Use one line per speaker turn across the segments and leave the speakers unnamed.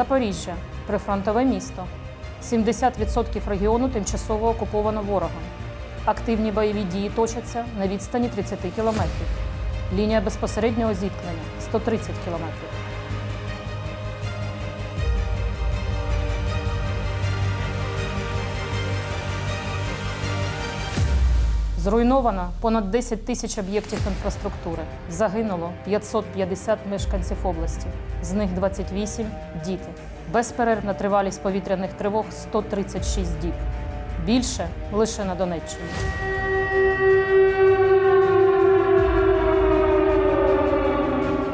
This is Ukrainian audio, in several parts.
Запоріжжя прифронтове місто. 70% регіону тимчасово окуповано ворогом. Активні бойові дії точаться на відстані 30 кілометрів. Лінія безпосереднього зіткнення 130 кілометрів. Зруйновано понад 10 тисяч об'єктів інфраструктури. Загинуло 550 мешканців області, з них 28 – діти. Безперервна тривалість повітряних тривог 136 діб. Більше лише на Донеччині.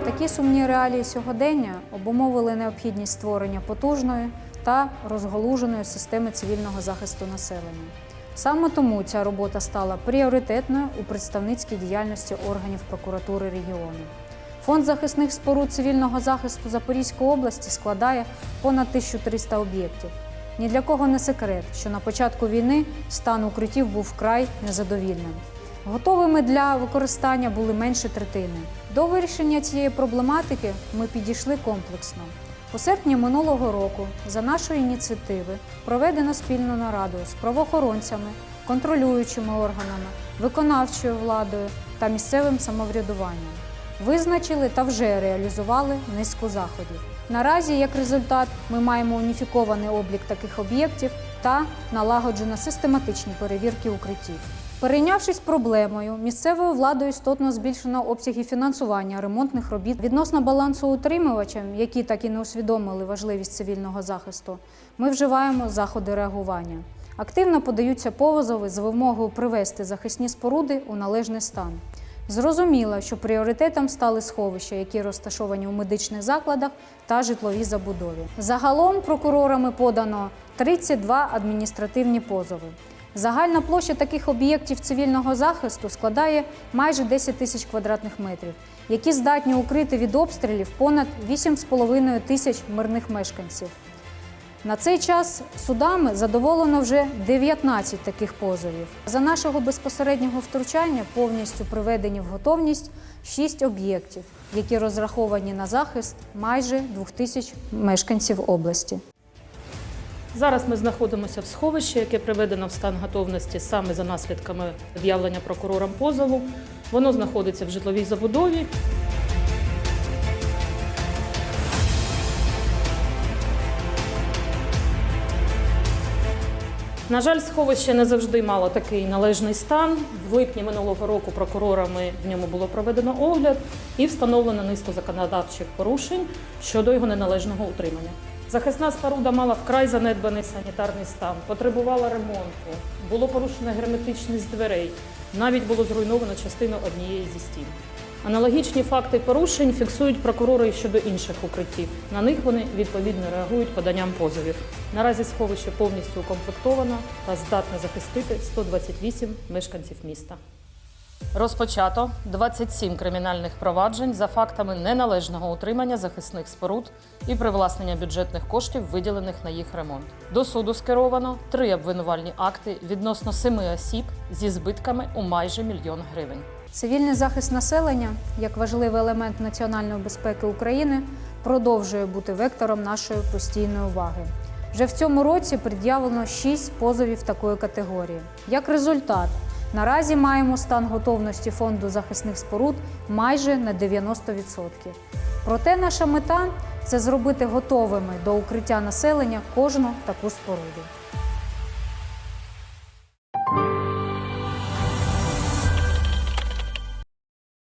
Такі сумні реалії сьогодення обумовили необхідність створення потужної та розголуженої системи цивільного захисту населення. Саме тому ця робота стала пріоритетною у представницькій діяльності органів прокуратури регіону. Фонд захисних споруд цивільного захисту Запорізької області складає понад 1300 об'єктів. Ні для кого не секрет, що на початку війни стан укриттів був вкрай незадовільним. Готовими для використання були менше третини. До вирішення цієї проблематики ми підійшли комплексно. У серпні минулого року за нашої ініціативи проведено спільну нараду з правоохоронцями, контролюючими органами, виконавчою владою та місцевим самоврядуванням. Визначили та вже реалізували низку заходів. Наразі, як результат, ми маємо уніфікований облік таких об'єктів та налагоджено систематичні перевірки укриттів. Перейнявшись проблемою, місцевою владою істотно збільшено обсяги фінансування ремонтних робіт відносно балансу утримувачам, які так і не усвідомили важливість цивільного захисту. Ми вживаємо заходи реагування. Активно подаються позови з вимогою привести захисні споруди у належний стан. Зрозуміло, що пріоритетом стали сховища, які розташовані у медичних закладах та житловій забудові. Загалом прокурорами подано 32 адміністративні позови. Загальна площа таких об'єктів цивільного захисту складає майже 10 тисяч квадратних метрів, які здатні укрити від обстрілів понад 8,5 тисяч мирних мешканців. На цей час судами задоволено вже 19 таких позовів. За нашого безпосереднього втручання повністю приведені в готовність 6 об'єктів, які розраховані на захист майже 2 тисяч мешканців області.
Зараз ми знаходимося в сховищі, яке приведено в стан готовності саме за наслідками в'явлення прокурором позову. Воно знаходиться в житловій забудові. На жаль, сховище не завжди мало такий належний стан. В липні минулого року прокурорами в ньому було проведено огляд і встановлено низку законодавчих порушень щодо його неналежного утримання. Захисна споруда мала вкрай занедбаний санітарний стан, потребувала ремонту, було порушено герметичність дверей, навіть було зруйновано частину однієї зі стін. Аналогічні факти порушень фіксують прокурори щодо інших укриттів. На них вони відповідно реагують поданням позовів. Наразі сховище повністю укомплектовано та здатне захистити 128 мешканців міста. Розпочато 27 кримінальних проваджень за фактами неналежного утримання захисних споруд і привласнення бюджетних коштів, виділених на їх ремонт. До суду скеровано три обвинувальні акти відносно семи осіб зі збитками у майже мільйон гривень.
Цивільний захист населення, як важливий елемент національної безпеки України, продовжує бути вектором нашої постійної уваги. Вже в цьому році пред'явлено 6 позовів такої категорії. Як результат, наразі маємо стан готовності фонду захисних споруд майже на 90%. Проте наша мета це зробити готовими до укриття населення кожну таку споруду.